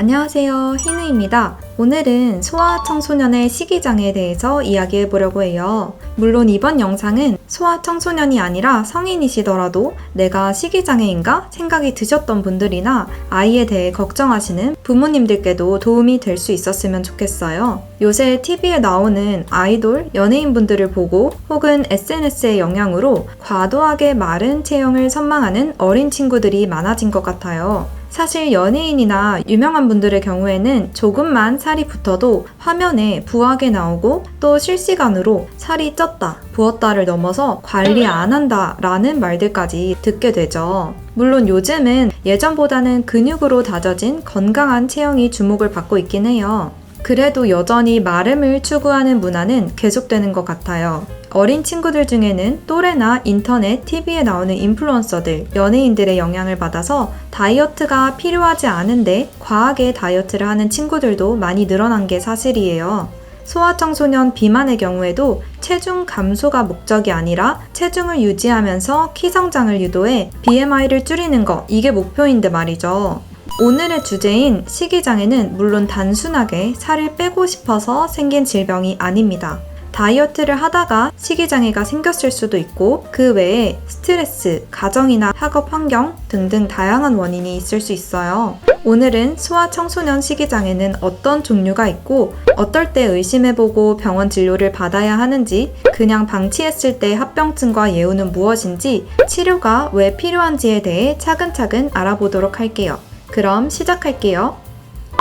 안녕하세요. 희누입니다. 오늘은 소아 청소년의 식이장애에 대해서 이야기해 보려고 해요. 물론 이번 영상은 소아 청소년이 아니라 성인이시더라도 내가 식이장애인가 생각이 드셨던 분들이나 아이에 대해 걱정하시는 부모님들께도 도움이 될 수 있었으면 좋겠어요. 요새 TV에 나오는 아이돌, 연예인분들을 보고 혹은 SNS의 영향으로 과도하게 마른 체형을 선망하는 어린 친구들이 많아진 것 같아요. 사실 연예인이나 유명한 분들의 경우에는 조금만 살이 붙어도 화면에 부하게 나오고 또 실시간으로 살이 쪘다, 부었다를 넘어서 관리 안 한다 라는 말들까지 듣게 되죠. 물론 요즘은 예전보다는 근육으로 다져진 건강한 체형이 주목을 받고 있긴 해요. 그래도 여전히 마름을 추구하는 문화는 계속되는 것 같아요. 어린 친구들 중에는 또래나 인터넷, TV에 나오는 인플루언서들, 연예인들의 영향을 받아서 다이어트가 필요하지 않은데 과하게 다이어트를 하는 친구들도 많이 늘어난 게 사실이에요. 소아청소년 비만의 경우에도 체중 감소가 목적이 아니라 체중을 유지하면서 키 성장을 유도해 BMI를 줄이는 거, 이게 목표인데 말이죠. 오늘의 주제인 식이장애는 물론 단순하게 살을 빼고 싶어서 생긴 질병이 아닙니다. 다이어트를 하다가 식이장애가 생겼을 수도 있고 그 외에 스트레스, 가정이나 학업 환경 등등 다양한 원인이 있을 수 있어요. 오늘은 소아 청소년 식이장애는 어떤 종류가 있고 어떨 때 의심해보고 병원 진료를 받아야 하는지 그냥 방치했을 때 합병증과 예후는 무엇인지 치료가 왜 필요한지에 대해 차근차근 알아보도록 할게요. 그럼 시작할게요.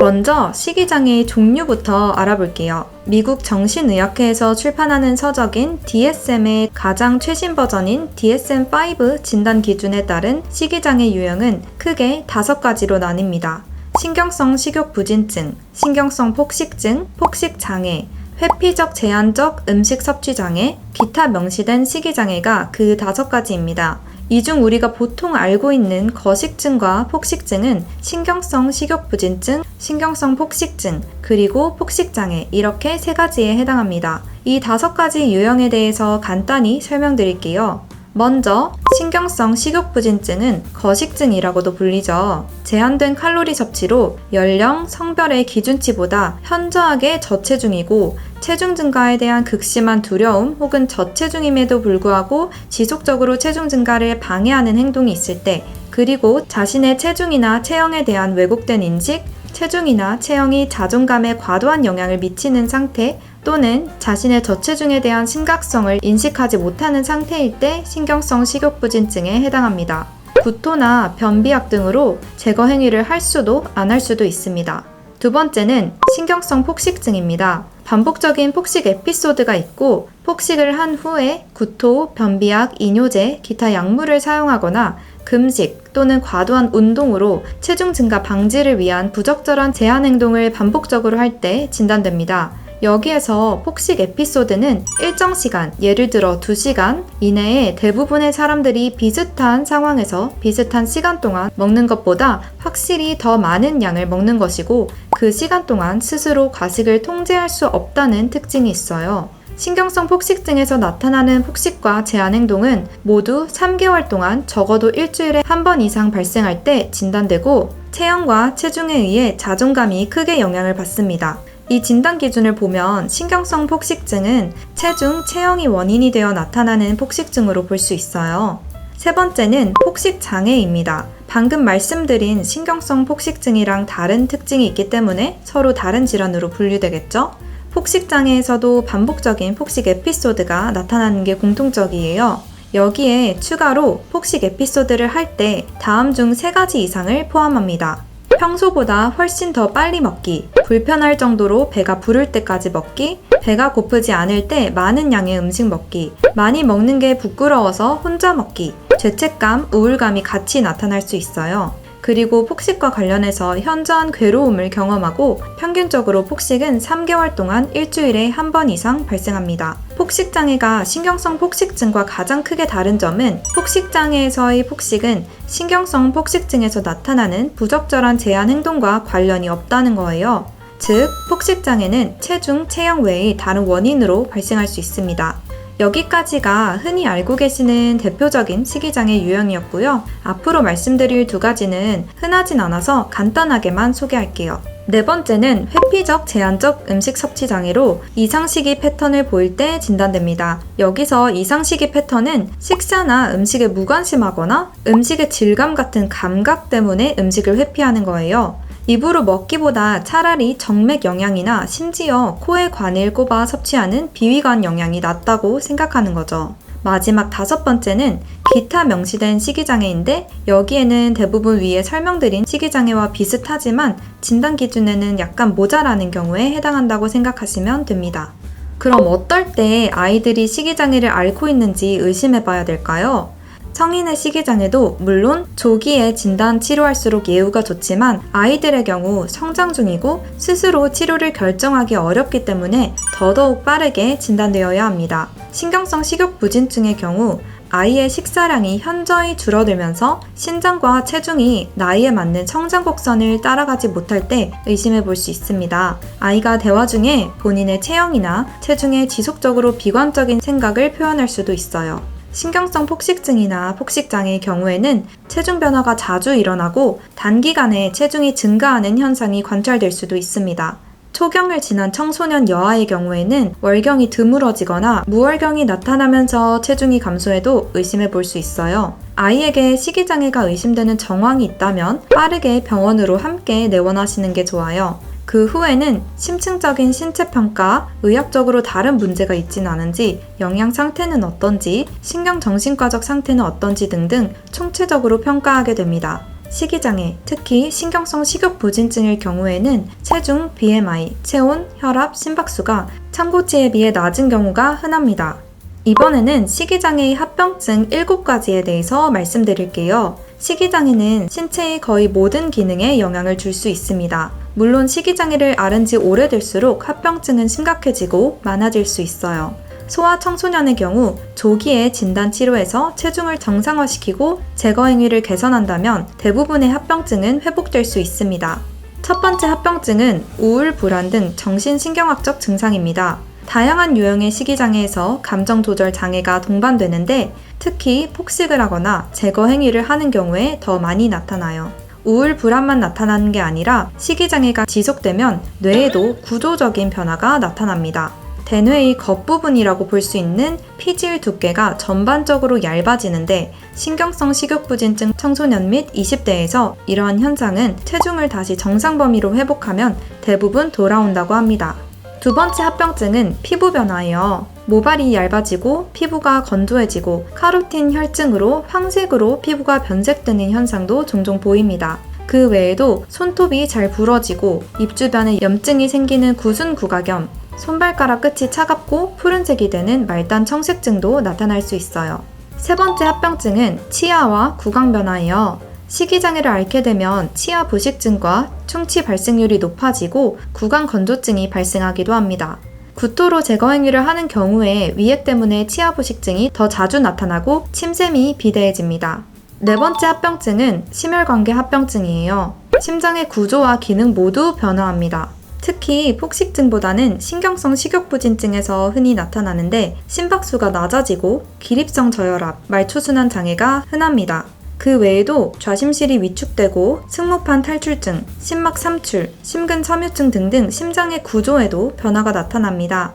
먼저 식이장애의 종류부터 알아볼게요. 미국 정신의학회에서 출판하는 서적인 DSM의 가장 최신 버전인 DSM-5 진단 기준에 따른 식이장애 유형은 크게 다섯 가지로 나뉩니다. 신경성 식욕 부진증, 신경성 폭식증, 폭식장애, 회피적 제한적 음식 섭취 장애, 기타 명시된 식이장애가 그 다섯 가지입니다. 이 중 우리가 보통 알고 있는 거식증과 폭식증은 신경성 식욕부진증, 신경성 폭식증, 그리고 폭식장애 이렇게 세 가지에 해당합니다. 이 다섯 가지 유형에 대해서 간단히 설명드릴게요. 먼저 신경성 식욕부진증은 거식증이라고도 불리죠. 제한된 칼로리 섭취로 연령, 성별의 기준치보다 현저하게 저체중이고 체중 증가에 대한 극심한 두려움 혹은 저체중임에도 불구하고 지속적으로 체중 증가를 방해하는 행동이 있을 때 그리고 자신의 체중이나 체형에 대한 왜곡된 인식, 체중이나 체형이 자존감에 과도한 영향을 미치는 상태 또는 자신의 저체중에 대한 심각성을 인식하지 못하는 상태일 때 신경성 식욕부진증에 해당합니다. 구토나 변비약 등으로 제거 행위를 할 수도 안 할 수도 있습니다. 두 번째는 신경성 폭식증입니다. 반복적인 폭식 에피소드가 있고 폭식을 한 후에 구토, 변비약, 이뇨제, 기타 약물을 사용하거나 금식 또는 과도한 운동으로 체중 증가 방지를 위한 부적절한 제한 행동을 반복적으로 할 때 진단됩니다. 여기에서 폭식 에피소드는 일정 시간, 예를 들어 2시간 이내에 대부분의 사람들이 비슷한 상황에서 비슷한 시간 동안 먹는 것보다 확실히 더 많은 양을 먹는 것이고 그 시간 동안 스스로 과식을 통제할 수 없다는 특징이 있어요. 신경성 폭식증에서 나타나는 폭식과 제한 행동은 모두 3개월 동안 적어도 일주일에 한 번 이상 발생할 때 진단되고 체형과 체중에 의해 자존감이 크게 영향을 받습니다. 이 진단 기준을 보면 신경성 폭식증은 체중, 체형이 원인이 되어 나타나는 폭식증으로 볼 수 있어요. 세 번째는 폭식 장애입니다. 방금 말씀드린 신경성 폭식증이랑 다른 특징이 있기 때문에 서로 다른 질환으로 분류되겠죠? 폭식 장애에서도 반복적인 폭식 에피소드가 나타나는 게 공통적이에요. 여기에 추가로 폭식 에피소드를 할 때 다음 중 세 가지 이상을 포함합니다. 평소보다 훨씬 더 빨리 먹기, 불편할 정도로 배가 부를 때까지 먹기, 배가 고프지 않을 때 많은 양의 음식 먹기, 많이 먹는 게 부끄러워서 혼자 먹기, 죄책감, 우울감이 같이 나타날 수 있어요. 그리고 폭식과 관련해서 현저한 괴로움을 경험하고 평균적으로 폭식은 3개월 동안 일주일에 한 번 이상 발생합니다. 폭식장애가 신경성 폭식증과 가장 크게 다른 점은 폭식장애에서의 폭식은 신경성 폭식증에서 나타나는 부적절한 제한 행동과 관련이 없다는 거예요. 즉, 폭식장애는 체중, 체형 외의 다른 원인으로 발생할 수 있습니다. 여기까지가 흔히 알고 계시는 대표적인 식이장애 유형이었고요. 앞으로 말씀드릴 두 가지는 흔하진 않아서 간단하게만 소개할게요. 네 번째는 회피적 제한적 음식 섭취 장애로 이상식이 패턴을 보일 때 진단됩니다. 여기서 이상식이 패턴은 식사나 음식에 무관심하거나 음식의 질감 같은 감각 때문에 음식을 회피하는 거예요. 입으로 먹기보다 차라리 정맥 영양이나 심지어 코에 관을 꼽아 섭취하는 비위관 영양이 낫다고 생각하는 거죠. 마지막 다섯 번째는 기타 명시된 식이장애인데 여기에는 대부분 위에 설명드린 식이장애와 비슷하지만 진단 기준에는 약간 모자라는 경우에 해당한다고 생각하시면 됩니다. 그럼 어떨 때 아이들이 식이장애를 앓고 있는지 의심해 봐야 될까요? 성인의 식이장애도 물론 조기에 진단 치료할수록 예후가 좋지만 아이들의 경우 성장 중이고 스스로 치료를 결정하기 어렵기 때문에 더더욱 빠르게 진단되어야 합니다. 신경성 식욕 부진증의 경우 아이의 식사량이 현저히 줄어들면서 신장과 체중이 나이에 맞는 성장 곡선을 따라가지 못할 때 의심해 볼 수 있습니다. 아이가 대화 중에 본인의 체형이나 체중에 지속적으로 비관적인 생각을 표현할 수도 있어요. 신경성 폭식증이나 폭식장애의 경우에는 체중 변화가 자주 일어나고 단기간에 체중이 증가하는 현상이 관찰될 수도 있습니다. 초경을 지난 청소년 여아의 경우에는 월경이 드물어지거나 무월경이 나타나면서 체중이 감소해도 의심해 볼 수 있어요. 아이에게 식이장애가 의심되는 정황이 있다면 빠르게 병원으로 함께 내원하시는 게 좋아요. 그 후에는 심층적인 신체 평가, 의학적으로 다른 문제가 있진 않은지, 영양 상태는 어떤지, 신경 정신과적 상태는 어떤지 등등 총체적으로 평가하게 됩니다. 식이장애, 특히 신경성 식욕 부진증일 경우에는 체중, BMI, 체온, 혈압, 심박수가 참고치에 비해 낮은 경우가 흔합니다. 이번에는 식이장애의 합병증 7가지에 대해서 말씀드릴게요. 식이장애는 신체의 거의 모든 기능에 영향을 줄 수 있습니다. 물론 식이장애를 앓은 지 오래될수록 합병증은 심각해지고 많아질 수 있어요. 소아 청소년의 경우 조기에 진단 치료에서 체중을 정상화시키고 제거 행위를 개선한다면 대부분의 합병증은 회복될 수 있습니다. 첫 번째 합병증은 우울, 불안 등 정신신경학적 증상입니다. 다양한 유형의 식이장애에서 감정 조절 장애가 동반되는데 특히 폭식을 하거나 제거 행위를 하는 경우에 더 많이 나타나요. 우울, 불안만 나타나는 게 아니라 식이장애가 지속되면 뇌에도 구조적인 변화가 나타납니다. 대뇌의 겉부분이라고 볼 수 있는 피질 두께가 전반적으로 얇아지는데 신경성 식욕부진증 청소년 및 20대에서 이러한 현상은 체중을 다시 정상 범위로 회복하면 대부분 돌아온다고 합니다. 두 번째 합병증은 피부 변화예요. 모발이 얇아지고 피부가 건조해지고 카로틴 혈증으로 황색으로 피부가 변색되는 현상도 종종 보입니다. 그 외에도 손톱이 잘 부러지고 입 주변에 염증이 생기는 구순 구각염, 손발가락 끝이 차갑고 푸른색이 되는 말단 청색증도 나타날 수 있어요. 세 번째 합병증은 치아와 구강 변화예요. 식이장애를 앓게 되면 치아 부식증과 충치 발생률이 높아지고 구강 건조증이 발생하기도 합니다. 구토로 제거 행위를 하는 경우에 위액 때문에 치아 부식증이 더 자주 나타나고 침샘이 비대해집니다. 네 번째 합병증은 심혈관계 합병증이에요. 심장의 구조와 기능 모두 변화합니다. 특히 폭식증보다는 신경성 식욕부진증에서 흔히 나타나는데 심박수가 낮아지고 기립성 저혈압, 말초순환 장애가 흔합니다. 그 외에도 좌심실이 위축되고 승모판 탈출증, 심막 삼출, 심근 섬유증 등등 심장의 구조에도 변화가 나타납니다.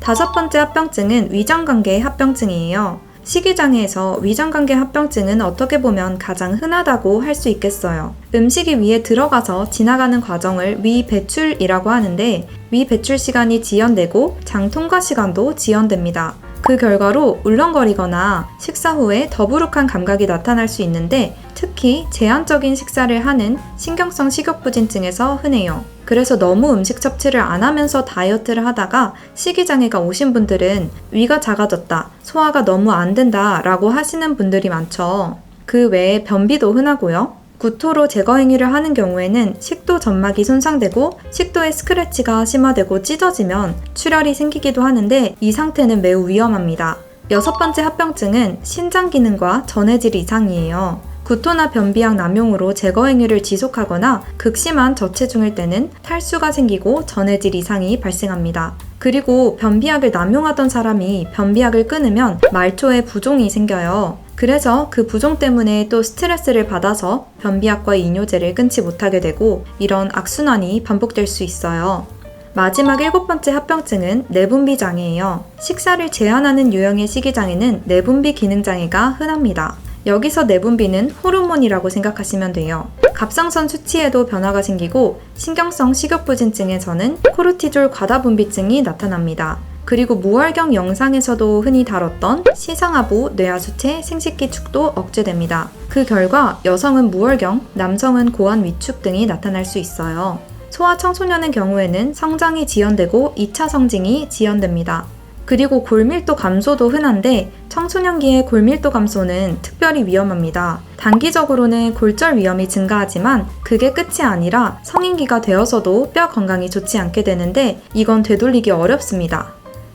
다섯 번째 합병증은 위장관계 합병증이에요. 식이장애에서 위장관계 합병증은 어떻게 보면 가장 흔하다고 할 수 있겠어요. 음식이 위에 들어가서 지나가는 과정을 위 배출이라고 하는데 위 배출 시간이 지연되고 장 통과 시간도 지연됩니다. 그 결과로 울렁거리거나 식사 후에 더부룩한 감각이 나타날 수 있는데 특히 제한적인 식사를 하는 신경성 식욕부진증에서 흔해요. 그래서 너무 음식 섭취를 안 하면서 다이어트를 하다가 식이장애가 오신 분들은 위가 작아졌다, 소화가 너무 안 된다 라고 하시는 분들이 많죠. 그 외에 변비도 흔하고요. 구토로 제거 행위를 하는 경우에는 식도 점막이 손상되고 식도의 스크래치가 심화되고 찢어지면 출혈이 생기기도 하는데 이 상태는 매우 위험합니다. 여섯 번째 합병증은 신장 기능과 전해질 이상이에요. 구토나 변비약 남용으로 제거 행위를 지속하거나 극심한 저체중일 때는 탈수가 생기고 전해질 이상이 발생합니다. 그리고 변비약을 남용하던 사람이 변비약을 끊으면 말초에 부종이 생겨요. 그래서 그 부종 때문에 또 스트레스를 받아서 변비약과 이뇨제를 끊지 못하게 되고 이런 악순환이 반복될 수 있어요. 마지막 일곱 번째 합병증은 내분비 장애예요. 식사를 제한하는 유형의 식이장애는 내분비 기능 장애가 흔합니다. 여기서 내분비는 호르몬이라고 생각하시면 돼요. 갑상선 수치에도 변화가 생기고 신경성 식욕부진증에서는 코르티졸 과다분비증이 나타납니다. 그리고 무월경 영상에서도 흔히 다뤘던 시상하부, 뇌하수체, 생식기 축도 억제됩니다. 그 결과 여성은 무월경, 남성은 고환 위축 등이 나타날 수 있어요. 소아 청소년의 경우에는 성장이 지연되고 2차 성징이 지연됩니다. 그리고 골밀도 감소도 흔한데 청소년기의 골밀도 감소는 특별히 위험합니다. 단기적으로는 골절 위험이 증가하지만 그게 끝이 아니라 성인기가 되어서도 뼈 건강이 좋지 않게 되는데 이건 되돌리기 어렵습니다.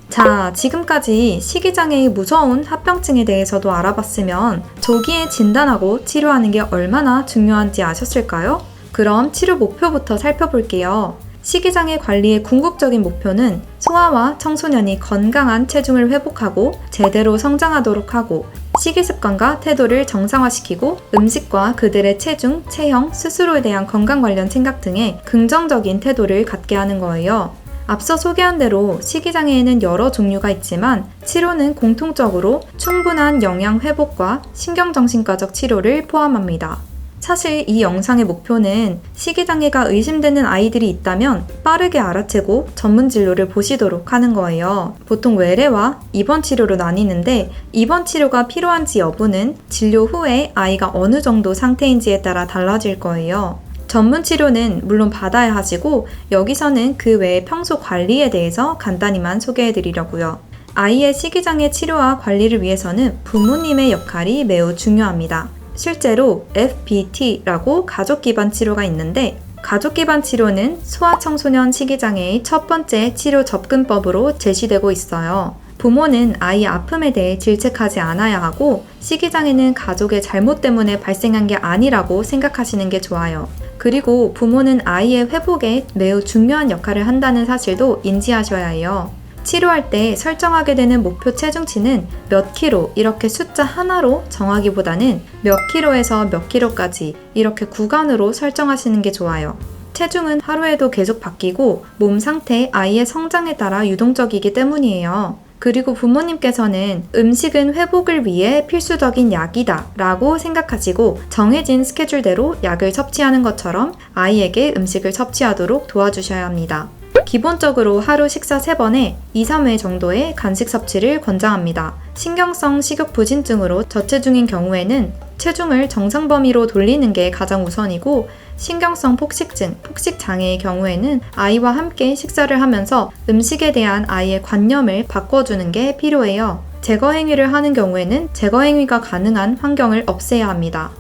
자, 지금까지 식이장애의 무서운 합병증에 대해서도 알아봤으면 조기에 진단하고 치료하는 게 얼마나 중요한지 아셨을까요? 그럼 치료 목표부터 살펴볼게요. 식이장애 관리의 궁극적인 목표는 소아와 청소년이 건강한 체중을 회복하고 제대로 성장하도록 하고 식이 습관과 태도를 정상화시키고 음식과 그들의 체중, 체형, 스스로에 대한 건강 관련 생각 등의 긍정적인 태도를 갖게 하는 거예요. 앞서 소개한 대로 식이장애에는 여러 종류가 있지만 치료는 공통적으로 충분한 영양 회복과 신경정신과적 치료를 포함합니다. 사실 이 영상의 목표는 식이장애가 의심되는 아이들이 있다면 빠르게 알아채고 전문 진료를 보시도록 하는 거예요. 보통 외래와 입원 치료로 나뉘는데 입원 치료가 필요한지 여부는 진료 후에 아이가 어느 정도 상태인지에 따라 달라질 거예요. 전문 치료는 물론 받아야 하시고 여기서는 그 외의 평소 관리에 대해서 간단히만 소개해 드리려고요. 아이의 식이장애 치료와 관리를 위해서는 부모님의 역할이 매우 중요합니다. 실제로 FBT라고 가족 기반 치료가 있는데 가족 기반 치료는 소아 청소년 식이장애의 첫 번째 치료 접근법으로 제시되고 있어요. 부모는 아이 아픔에 대해 질책하지 않아야 하고 식이장애는 가족의 잘못 때문에 발생한 게 아니라고 생각하시는 게 좋아요. 그리고 부모는 아이의 회복에 매우 중요한 역할을 한다는 사실도 인지하셔야 해요. 치료할 때 설정하게 되는 목표 체중치는 몇 킬로 이렇게 숫자 하나로 정하기보다는 몇 킬로에서 몇 킬로까지 이렇게 구간으로 설정하시는 게 좋아요. 체중은 하루에도 계속 바뀌고 몸 상태, 아이의 성장에 따라 유동적이기 때문이에요. 그리고 부모님께서는 음식은 회복을 위해 필수적인 약이다 라고 생각하시고 정해진 스케줄대로 약을 섭취하는 것처럼 아이에게 음식을 섭취하도록 도와주셔야 합니다. 기본적으로 하루 식사 3번에 2, 3회 정도의 간식 섭취를 권장합니다. 신경성 식욕 부진증으로 저체중인 경우에는 체중을 정상 범위로 돌리는 게 가장 우선이고 신경성 폭식증, 폭식 장애의 경우에는 아이와 함께 식사를 하면서 음식에 대한 아이의 관념을 바꿔주는 게 필요해요. 제거 행위를 하는 경우에는 제거 행위가 가능한 환경을 없애야 합니다.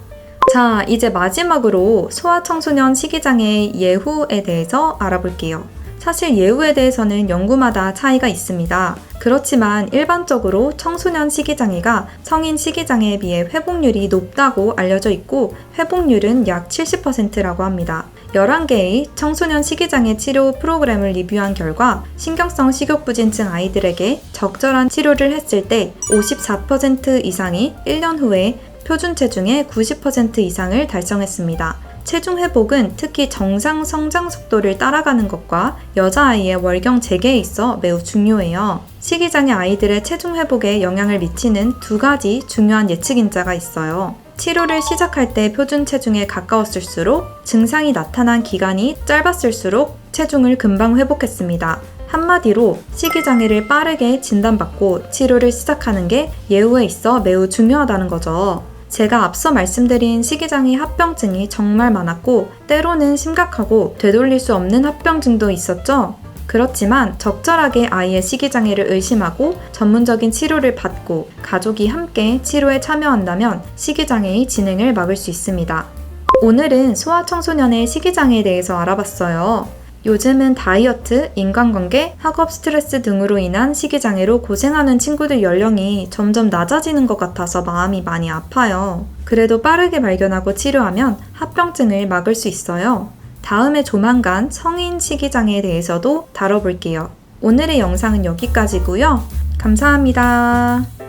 자, 이제 마지막으로 소아청소년 식이장애 예후에 대해서 알아볼게요. 사실 예후에 대해서는 연구마다 차이가 있습니다. 그렇지만 일반적으로 청소년 식이장애가 성인 식이장애에 비해 회복률이 높다고 알려져 있고 회복률은 약 70%라고 합니다. 11개의 청소년 식이장애 치료 프로그램을 리뷰한 결과 신경성 식욕부진증 아이들에게 적절한 치료를 했을 때 54% 이상이 1년 후에 표준 체중의 90% 이상을 달성했습니다. 체중 회복은 특히 정상 성장 속도를 따라가는 것과 여자아이의 월경 재개에 있어 매우 중요해요. 식이장애 아이들의 체중 회복에 영향을 미치는 두 가지 중요한 예측인자가 있어요. 치료를 시작할 때 표준 체중에 가까웠을수록 증상이 나타난 기간이 짧았을수록 체중을 금방 회복했습니다. 한마디로 식이장애를 빠르게 진단받고 치료를 시작하는 게 예후에 있어 매우 중요하다는 거죠. 제가 앞서 말씀드린 식이장애 합병증이 정말 많았고 때로는 심각하고 되돌릴 수 없는 합병증도 있었죠. 그렇지만 적절하게 아이의 식이장애를 의심하고 전문적인 치료를 받고 가족이 함께 치료에 참여한다면 식이장애의 진행을 막을 수 있습니다. 오늘은 소아청소년의 식이장애에 대해서 알아봤어요. 요즘은 다이어트, 인간관계, 학업 스트레스 등으로 인한 식이장애로 고생하는 친구들 연령이 점점 낮아지는 것 같아서 마음이 많이 아파요. 그래도 빠르게 발견하고 치료하면 합병증을 막을 수 있어요. 다음에 조만간 성인 식이장애에 대해서도 다뤄볼게요. 오늘의 영상은 여기까지고요. 감사합니다.